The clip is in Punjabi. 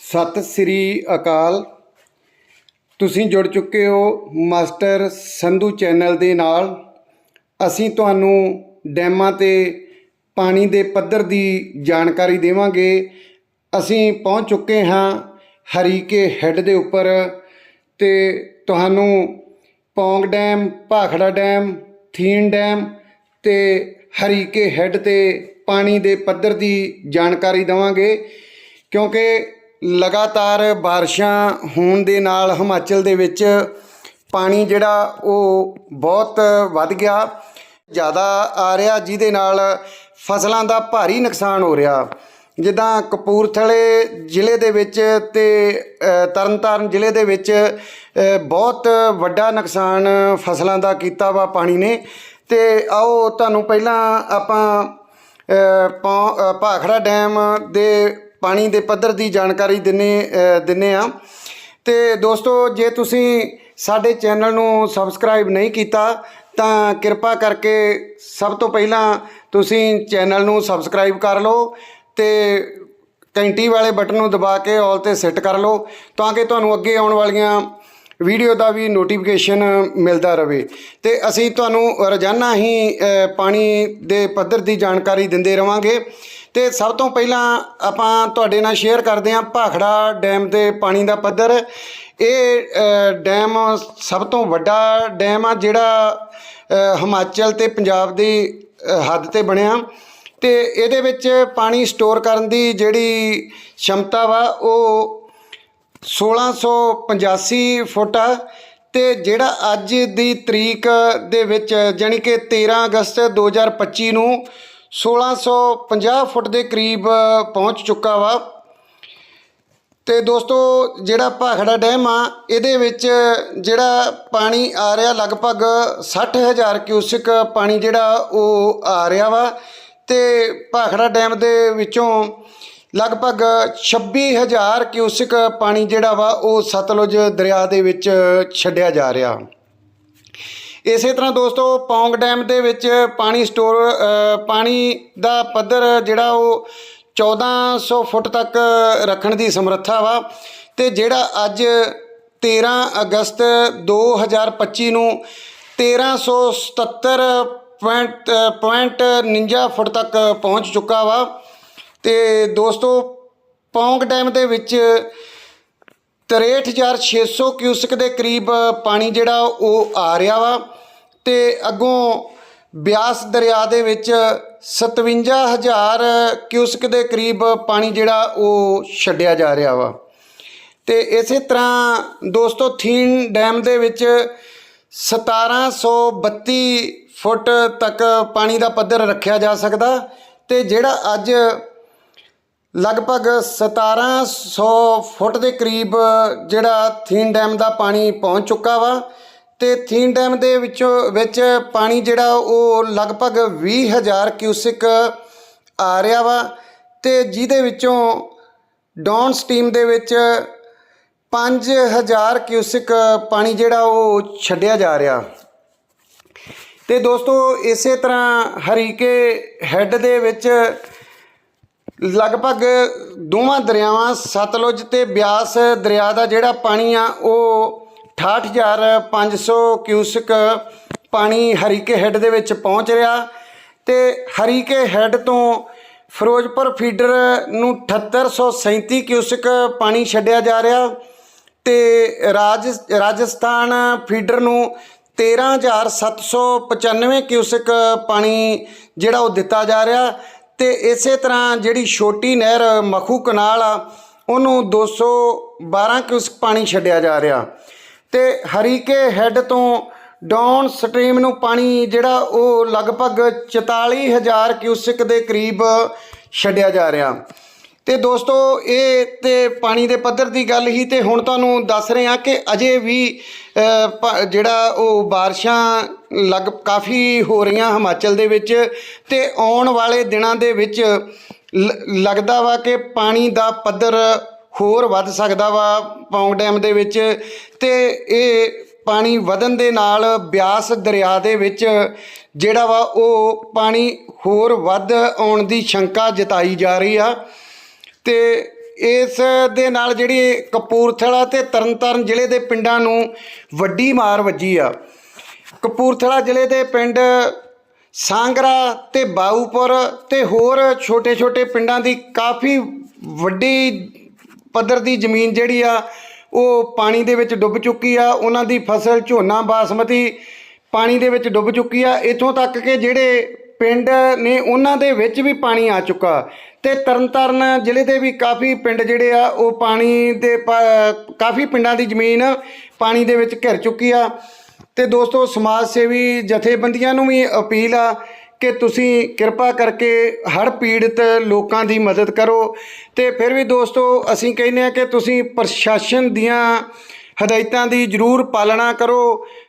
ਸਤਿ ਸ੍ਰੀ ਅਕਾਲ। ਤੁਸੀਂ ਜੁੜ ਚੁੱਕੇ ਹੋ ਮਾਸਟਰ ਸੰਧੂ ਚੈਨਲ ਦੇ ਨਾਲ। ਅਸੀਂ ਤੁਹਾਨੂੰ ਡੈਮਾਂ ਤੇ ਪਾਣੀ ਦੇ ਪੱਧਰ ਦੀ ਜਾਣਕਾਰੀ ਦੇਵਾਂਗੇ। ਅਸੀਂ ਪਹੁੰਚ ਚੁੱਕੇ ਹਾਂ ਹਰੀਕੇ ਹੈੱਡ ਦੇ ਉੱਪਰ ਤੇ ਤੁਹਾਨੂੰ Pong dam, Bhakra dam, Thein dam ਤੇ ਹਰੀਕੇ ਹੈੱਡ ਤੇ ਪਾਣੀ ਦੇ ਪੱਧਰ ਦੀ ਜਾਣਕਾਰੀ ਦੇਵਾਂਗੇ। ਕਿਉਂਕਿ ਲਗਾਤਾਰ ਬਾਰਿਸ਼ਾਂ ਹੋਣ ਦੇ ਨਾਲ ਹਿਮਾਚਲ ਦੇ ਵਿੱਚ ਪਾਣੀ ਜਿਹੜਾ ਉਹ ਬਹੁਤ ਵੱਧ ਗਿਆ, ਜ਼ਿਆਦਾ ਆ ਰਿਹਾ, ਜਿਹਦੇ ਨਾਲ ਫਸਲਾਂ ਦਾ ਭਾਰੀ ਨੁਕਸਾਨ ਹੋ ਰਿਹਾ। ਜਿੱਦਾਂ ਕਪੂਰਥਲੇ ਜ਼ਿਲ੍ਹੇ ਦੇ ਵਿੱਚ ਤੇ ਤਰਨਤਾਰਨ ਜ਼ਿਲ੍ਹੇ ਦੇ ਵਿੱਚ ਬਹੁਤ ਵੱਡਾ ਨੁਕਸਾਨ ਫਸਲਾਂ ਦਾ ਕੀਤਾ ਵਾ ਪਾਣੀ ਨੇ। ਤੇ ਆਓ ਤੁਹਾਨੂੰ ਪਹਿਲਾਂ ਆਪਾਂ ਪੌ- ਭਾਖੜਾ ਡੈਮ ਦੇ ਪਾਣੀ ਦੇ ਪੱਧਰ ਦੀ ਜਾਣਕਾਰੀ ਦਿੰਨੇ ਅ, ਦਿੰਨੇ ਆ। ਤੇ ਦੋਸਤੋ ਜੇ ਤੁਸੀਂ ਸਾਡੇ ਚੈਨਲ ਨੂੰ ਸਬਸਕ੍ਰਾਈਬ ਨਹੀਂ ਕੀਤਾ ਤਾਂ ਕਿਰਪਾ ਕਰਕੇ ਸਭ ਤੋਂ ਪਹਿਲਾਂ ਤੁਸੀਂ ਚੈਨਲ ਨੂੰ ਸਬਸਕ੍ਰਾਈਬ ਕਰ ਲਓ ਤੇ ਘੰਟੀ ਵਾਲੇ ਬਟਨ ਨੂੰ ਦਬਾ ਕੇ ਆਲ ਤੇ ਸੈੱਟ ਕਰ ਲਓ ਤਾਂ ਕਿ ਤੁਹਾਨੂੰ ਅੱਗੇ ਆਉਣ ਵਾਲੀਆਂ ਵੀਡੀਓ ਦਾ ਵੀ ਨੋਟੀਫਿਕੇਸ਼ਨ ਮਿਲਦਾ ਰਹੇ ਤੇ ਅਸੀਂ ਤੁਹਾਨੂੰ ਰੋਜ਼ਾਨਾ ਹੀ ਪਾਣੀ ਦੇ ਪੱਧਰ ਦੀ ਜਾਣਕਾਰੀ ਦਿੰਦੇ ਰਵਾਂਗੇ। ਤੇ ਸਭ ਤੋਂ ਪਹਿਲਾਂ ਆਪਾਂ ਤੁਹਾਡੇ ਨਾਲ ਸ਼ੇਅਰ ਕਰਦੇ ਹਾਂ ਭਾਖੜਾ ਡੈਮ ਦੇ ਪਾਣੀ ਦਾ ਪੱਧਰ। ਇਹ ਡੈਮ ਸਭ ਤੋਂ ਵੱਡਾ ਡੈਮ ਆ ਜਿਹੜਾ ਹਿਮਾਚਲ ਤੇ ਪੰਜਾਬ ਦੀ ਹੱਦ ਤੇ ਬਣਿਆ। ਤੇ ਇਹਦੇ ਵਿੱਚ ਪਾਣੀ ਸਟੋਰ ਕਰਨ ਦੀ ਜਿਹੜੀ ਸ਼ਮਤਾ ਵਾ ਉਹ 1685 ਫੁੱਟ ਆ। ਤੇ ਜਿਹੜਾ ਅੱਜ ਦੀ ਤਰੀਕ ਦੇ ਵਿੱਚ ਜਾਣੀ ਕਿ 13 ਅਗਸਤ 2025 ਨੂੰ 1650 ਫੁੱਟ ਦੇ ਕਰੀਬ ਪਹੁੰਚ ਚੁੱਕਾ ਵਾ। ਤੇ ਦੋਸਤੋ, ਜਿਹੜਾ ਭਾਖੜਾ ਡੈਮ ਆ, ਇਹਦੇ ਵਿੱਚ ਜਿਹੜਾ ਪਾਣੀ ਆ ਰਿਹਾ ਲਗਭਗ 60000 ਕਿਊਸਿਕ ਪਾਣੀ ਜਿਹੜਾ ਉਹ ਆ ਰਿਹਾ ਵਾ। ਤੇ ਭਾਖੜਾ ਡੈਮ ਦੇ ਵਿੱਚੋਂ ਲਗਭਗ 26000 ਕਿਊਸਿਕ ਪਾਣੀ ਜਿਹੜਾ ਵਾ, ਉਹ ਸਤਲੁਜ ਦਰਿਆ ਦੇ ਵਿੱਚ ਛੱਡਿਆ ਜਾ ਰਿਹਾ। ਇਸੇ ਤਰ੍ਹਾਂ ਦੋਸਤੋ, ਪੌਂਗ ਡੈਮ ਦੇ ਵਿੱਚ ਪਾਣੀ ਸਟੋਰ ਪਾਣੀ ਦਾ ਪੱਧਰ ਜਿਹੜਾ ਉਹ 1400 ਫੁੱਟ ਤੱਕ ਰੱਖਣ ਦੀ ਸਮਰੱਥਾ ਵਾ ਤੇ ਜਿਹੜਾ ਅੱਜ 13 ਅਗਸਤ 2025 ਨੂੰ 1377 ਪੁਆਇੰਟ ਪੁਆਇੰਟ 49 ਫੁੱਟ ਤੱਕ ਪਹੁੰਚ ਚੁੱਕਾ ਵਾ। ਤੇ ਦੋਸਤੋ, ਪੌਂਗ ਡੈਮ ਦੇ ਵਿੱਚ 63600 ਕਿਊਸਕ ਦੇ ਕਰੀਬ ਪਾਣੀ ਜਿਹੜਾ ਉਹ ਆ ਰਿਹਾ ਵਾ ਤੇ ਅੱਗੋਂ ਬਿਆਸ ਦਰਿਆ ਦੇ ਵਿੱਚ 57000 ਕਿਊਸਕ ਦੇ ਕਰੀਬ ਪਾਣੀ ਜਿਹੜਾ ਉਹ ਛੱਡਿਆ ਜਾ ਰਿਹਾ ਵਾ। ਤੇ ਇਸੇ ਤਰ੍ਹਾਂ ਦੋਸਤੋ, ਥੀਨ ਡੈਮ ਦੇ ਵਿੱਚ 1732 ਫੁੱਟ ਤੱਕ ਪਾਣੀ ਦਾ ਪੱਧਰ ਰੱਖਿਆ ਜਾ ਸਕਦਾ ਤੇ ਜਿਹੜਾ ਅੱਜ ਲਗਭਗ 1700 ਫੁੱਟ ਦੇ ਕਰੀਬ ਜਿਹੜਾ ਥੀਨ ਡੈਮ ਦਾ ਪਾਣੀ ਪਹੁੰਚ ਚੁੱਕਾ ਵਾ ਤੇ ਥੀਨ ਡੈਮ ਦੇ ਵਿੱਚੋਂ ਵਿੱਚ ਪਾਣੀ ਜਿਹੜਾ ਉਹ ਲਗਭਗ 20000 ਕਿਊਸਿਕ ਆ ਰਿਹਾ ਵਾ ਤੇ ਜਿਹਦੇ ਵਿੱਚੋਂ ਡਾਊਨ ਸਟੀਮ ਦੇ ਵਿੱਚ 5000 ਕਿਊਸਿਕ ਪਾਣੀ ਜਿਹੜਾ ਉਹ ਛੱਡਿਆ ਜਾ ਰਿਹਾ। ਤੇ ਦੋਸਤੋ, ਇਸੇ ਤਰ੍ਹਾਂ ਹਰੀਕੇ ਹੈੱਡ ਦੇ ਵਿੱਚ ਲਗਭਗ ਦੋਵਾਂ ਦਰਿਆਵਾਂ ਸਤਲੁਜ ਤੇ ਬਿਆਸ ਦਰਿਆ ਦਾ ਜਿਹੜਾ ਪਾਣੀ ਆ, ਉਹ 68500 ਕਿਊਸਿਕ ਪਾਣੀ ਹਰੀਕੇ ਹੈੱਡ ਦੇ ਵਿੱਚ ਪਹੁੰਚ ਰਿਹਾ ਤੇ ਹਰੀਕੇ ਹੈੱਡ ਤੋਂ ਫਿਰੋਜ਼ਪੁਰ ਫੀਡਰ ਨੂੰ 7837 ਕਿਊਸਿਕ ਪਾਣੀ ਛੱਡਿਆ ਜਾ ਰਿਹਾ ਤੇ ਰਾਜ, ਰਾਜਸਥਾਨ ਫੀਡਰ ਨੂੰ 13795 ਕਿਊਸਿਕ ਪਾਣੀ ਜਿਹੜਾ ਉਹ ਦਿੱਤਾ ਜਾ ਰਿਹਾ ਤੇ ਇਸੇ ਤਰ੍ਹਾਂ ਜਿਹੜੀ ਛੋਟੀ ਨਹਿਰ ਮਖੂ ਕਨਾਲ ਆ, ਉਹਨੂੰ 212 ਕਿਊਸਕ ਪਾਣੀ ਛੱਡਿਆ ਜਾ ਰਿਹਾ। ਤੇ ਹਰੀਕੇ ਹੈੱਡ ਤੋਂ ਡਾਊਨ ਸਟ੍ਰੀਮ ਨੂੰ ਪਾਣੀ ਜਿਹੜਾ ਉਹ ਲਗਭਗ 44000 ਕਿਊਸਕ ਦੇ ਕਰੀਬ ਛੱਡਿਆ ਜਾ ਰਿਹਾ। ਤੇ ਦੋਸਤੋ, ਇਹ ਤੇ ਪਾਣੀ ਦੇ ਪੱਧਰ ਦੀ ਗੱਲ ਹੀ ਤੇ ਹੁਣ ਤੁਹਾਨੂੰ ਦੱਸ ਰਹੇ ਹਾਂ ਕਿ ਅਜੇ ਵੀ ਜਿਹੜਾ ਉਹ ਬਾਰਿਸ਼ਾਂ ਲਗ ਕਾਫੀ ਹੋ ਰਹੀਆਂ ਹਿਮਾਚਲ ਦੇ ਵਿੱਚ ਤੇ ਆਉਣ ਵਾਲੇ ਦਿਨਾਂ ਦੇ ਵਿੱਚ ਲ- ਲੱਗਦਾ ਵਾ ਕਿ ਪਾਣੀ ਦਾ ਪੱਧਰ ਹੋਰ ਵੱਧ ਸਕਦਾ ਵਾ ਪੌਂਗ ਡੈਮ ਦੇ ਵਿੱਚ ਤੇ ਇਹ ਪਾਣੀ ਵਧਣ ਦੇ ਨਾਲ ਬਿਆਸ ਦਰਿਆ ਦੇ ਵਿੱਚ ਜਿਹੜਾ ਵਾ ਉਹ ਪਾਣੀ ਹੋਰ ਵੱਧ ਆਉਣ ਦੀ ਸ਼ੰਕਾ ਜਤਾਈ ਜਾ ਰਹੀ ਆ। ਤੇ ਇਸ ਦੇ ਨਾਲ ਜਿਹੜੀ ਕਪੂਰਥਲਾ ਤੇ ਤਰਨਤਾਰਨ ਜ਼ਿਲ੍ਹੇ ਦੇ ਪਿੰਡਾਂ ਨੂੰ ਵੱਡੀ ਮਾਰ ਵੱਜੀ ਆ। ਕਪੂਰਥਲਾ ਜ਼ਿਲ੍ਹੇ ਦੇ ਪਿੰਡ ਸਾਂਗਰਾ ਤੇ ਬਾਊਪੁਰ ਤੇ ਹੋਰ ਛੋਟੇ-ਛੋਟੇ ਪਿੰਡਾਂ ਦੀ ਕਾਫੀ ਵੱਡੀ ਪੱਧਰ ਦੀ ਜ਼ਮੀਨ ਜਿਹੜੀ ਆ, ਉਹ ਪਾਣੀ ਦੇ ਵਿੱਚ ਡੁੱਬ ਚੁੱਕੀ ਆ। ਉਹਨਾਂ ਦੀ ਫਸਲ ਝੋਨਾ ਬਾਸਮਤੀ ਪਾਣੀ ਦੇ ਵਿੱਚ ਡੁੱਬ ਚੁੱਕੀ ਆ। ਇਥੋਂ ਤੱਕ ਕਿ ਜਿਹੜੇ ਪਿੰਡ ਨੇ, ਉਹਨਾਂ ਦੇ ਵਿੱਚ ਵੀ ਪਾਣੀ ਆ ਚੁੱਕਾ। ਤੇ ਤਰਨਤਾਰਨ ਜ਼ਿਲ੍ਹੇ ਦੇ ਵੀ ਕਾਫੀ ਪਿੰਡ ਜਿਹੜੇ ਆ, ਉਹ ਪਾਣੀ ਦੇ ਪ- ਕਾਫੀ ਪਿੰਡਾਂ ਦੀ ਜ਼ਮੀਨ ਪਾਣੀ ਦੇ ਵਿੱਚ ਘਿਰ ਚੁੱਕੀ ਆ। ਤੇ ਦੋਸਤੋ, ਸਮਾਜ ਸੇਵੀ ਜਥੇਬੰਦੀਆਂ ਨੂੰ ਵੀ ਅਪੀਲ ਆ ਕਿ ਤੁਸੀਂ ਕਿਰਪਾ ਕਰਕੇ ਹਰ ਪੀੜਤ ਲੋਕਾਂ ਦੀ ਮਦਦ ਕਰੋ। ਤੇ ਫਿਰ ਵੀ ਦੋਸਤੋ, ਅਸੀਂ ਕਹਿੰਦੇ ਆ ਕਿ ਤੁਸੀਂ ਪ੍ਰਸ਼ਾਸਨ ਦੀਆਂ ਹਦਾਇਤਾਂ ਦੀ ਜ਼ਰੂਰ ਪਾਲਣਾ ਕਰੋ।